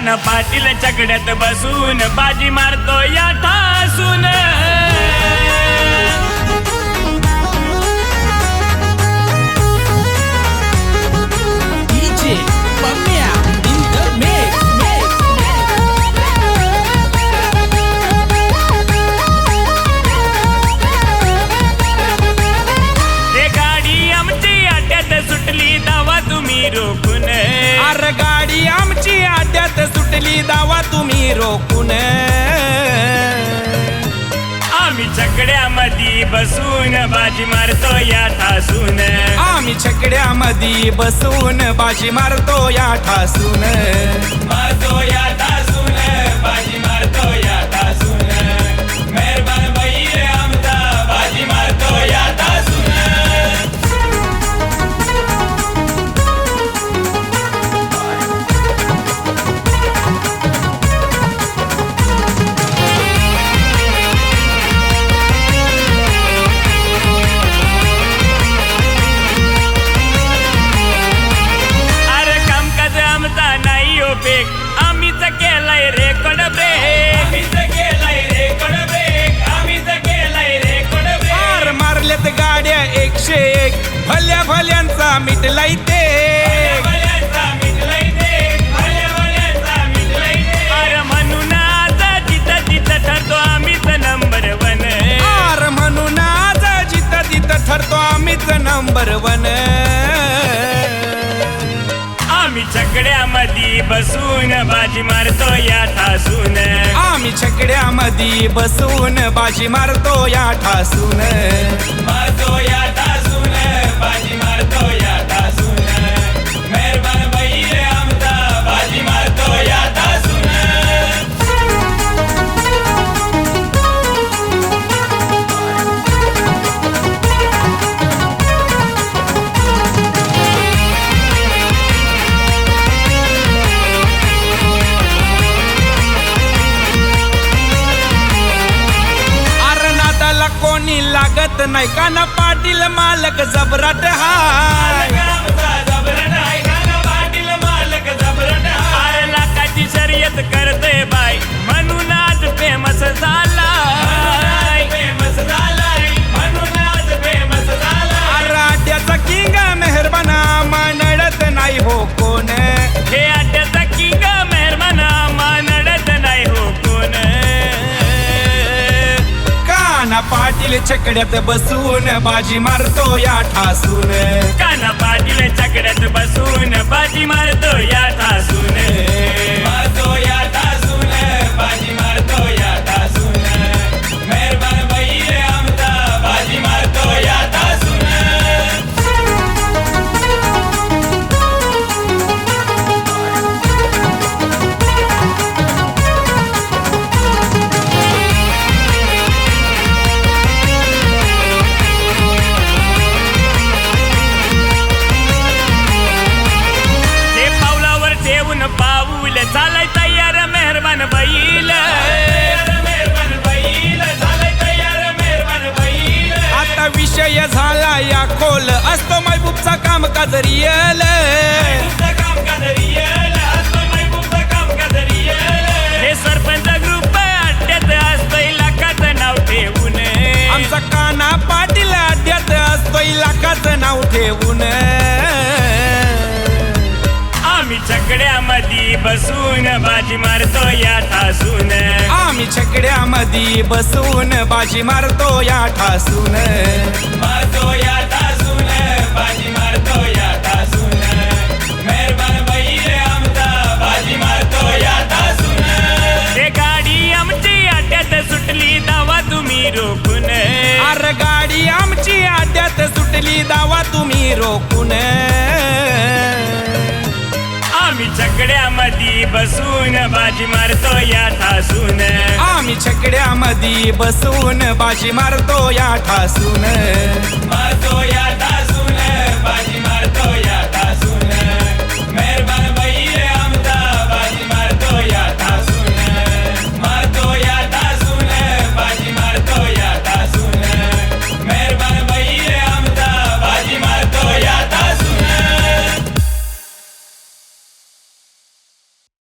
काना पाटील चकड्यात बसून बाजी मारतो या ठासून ते गाडी आमची सुटली दावा तुम्ही रोखून. अरे गाडी आमची आड्यात सुटली दावा तुम्ही रोखून. आम्ही चकड्यामध्ये बसून बाजी मारतो या ठासून. आम्ही छकड्यामध्ये बसून बाजी मारतो या ठासून. मारतो या आम्हीच नंबर वन. आम्ही छकड्यामध्ये बसून बाजी मारतो या ठासून. आम्ही छकड्यामध्ये बसून बाजी मारतो या ठासून. मारतो या लागत नाही. का ना पाटील मालक जबराट हा पाटील चकड्यात बसून बाजी मारतो या ठासून. काना पाटील चकड्यात बसून बाजी मारतो विषय झाला या खोल. असतो महबूबचा काम रियल हे सरपंच ग्रुप अड्ड्यात नाव ठेवून. आमचा काना पाटील अड्ड्यात असतो लाखाचं नाव ठेवून. आम्ही चकड्यामध्ये बसून बाजी मारतो या ठासून आम्ही छकड्यामध्ये बसून बाजी मारतो या ठासून. मारतो या ठासून बाजी मारतो या ठासून. मेहरबान बाई रे आमचा बाजी मारतो या ठासून. गाडी आमची सुटली दावा तुम्ही रोखून. अर गाडी आमची सुटली दावा तुम्ही रोखून. आम्ही चकड्यामध्ये बसून बाजी मारतो या ठासून. खेड्यामध्ये बसून बाजी मारतो या ठासून. मारतो या ठासून बाजी मारतो या